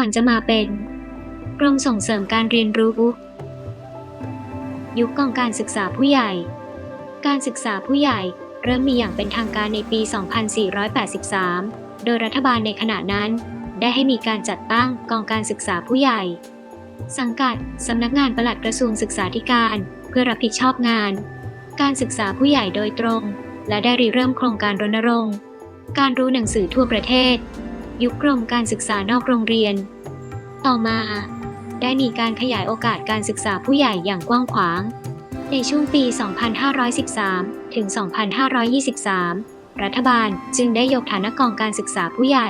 ก่อนจะมาเป็น กรมส่งเสริมการเรียนรู้ ยุคกองการศึกษาผู้ใหญ่ การศึกษาผู้ใหญ่เริ่มมีอย่างเป็นทางการในปี 2483 โดยรัฐบาลในขณะนั้น ได้ให้มีการจัดตั้งกองการศึกษาผู้ใหญ่ สังกัดสำนักงานปลัดกระทรวงศึกษาธิการเพื่อรับผิดชอบงาน การศึกษาผู้ใหญ่โดยตรง และได้ริเริ่มโครงการรณรงค์ การรู้หนังสือทั่วประเทศ ยุคกรมการศึกษานอกโรงเรียน ต่อมา ได้มีการขยายโอกาสการศึกษาผู้ใหญ่อย่างกว้างขวาง ในช่วงปี 2513 ถึง 2523 รัฐบาลจึงได้ยกฐานะกองการศึกษาผู้ใหญ่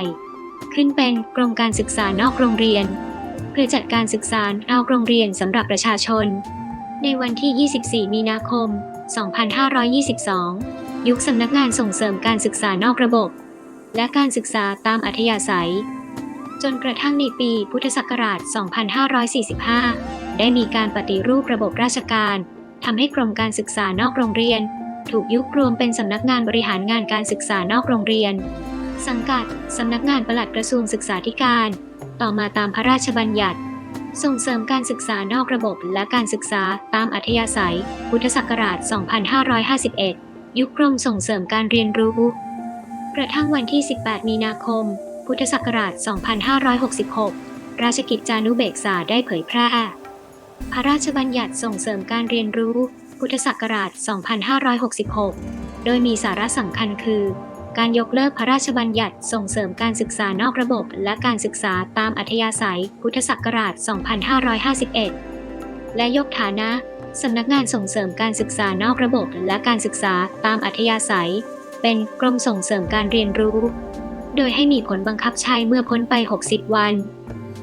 ขึ้นเป็นกรมการศึกษานอกโรงเรียน เพื่อจัดการศึกษานอกโรงเรียนสำหรับประชาชน ในวันที่ 24 มีนาคม 2522 ยุคสำนักงานส่งเสริมการศึกษานอกระบบ และการศึกษาตามอัธยาศัย จนกระทั่งในปีพุทธศักราช 2545 ได้มีการปฏิรูประบบราชการทำให้กรมการศึกษานอกโรงเรียน ถูกยุบรวมเป็นสำนักงานบริหารงานการศึกษานอกโรงเรียน สังกัดสำนักงานปลัดกระทรวงศึกษาธิการ ต่อมาตามพระราชบัญญัติ ส่งเสริมการศึกษานอกระบบและการศึกษาตามอัธยาศัย พุทธศักราช 2551 ยุคกรมส่งเสริมการเรียนรู้กระทั่งวันที่ 18 มีนาคม พุทธศักราช 2566 ราชกิจจานุเบกษาได้เผยแพร่ พระราชบัญญัติส่งเสริมการเรียนรู้ พุทธศักราช 2566 โดยมีสาระสำคัญคือ การยกเลิกพระราชบัญญัติส่งเสริมการศึกษานอกระบบ และการศึกษาตามอัธยาศัย พุทธศักราช 2551 และยกฐานะสำนักงานส่งเสริมการศึกษานอกระบบ และการศึกษาตามอัธยาศัย เป็นกรมส่งเสริมการเรียนรู้ โดยให้มีผลบังคับใช้เมื่อพ้นไป 60 วัน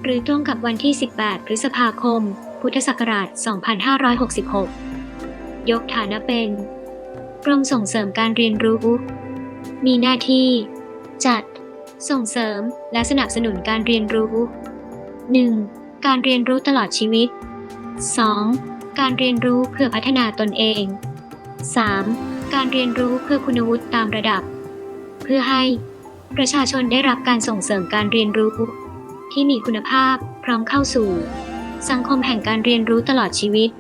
หรือตรงกับวันที่ 18 พฤษภาคม พุทธศักราช 2566 ยกฐานะเป็น กรมส่งเสริมการเรียนรู้ มีหน้าที่ จัด ส่งเสริม และสนับสนุนการเรียนรู้ 1. การเรียนรู้ตลอดชีวิต 2. การเรียนรู้เพื่อพัฒนาตนเอง 3. การเรียนรู้เพื่อคุณวุฒิตามระดับ เพื่อให้ ประชาชนได้รับการส่งเสริมการเรียนรู้ ที่มีคุณภาพพร้อมเข้าสู่ สังคมแห่งการเรียนรู้ตลอดชีวิต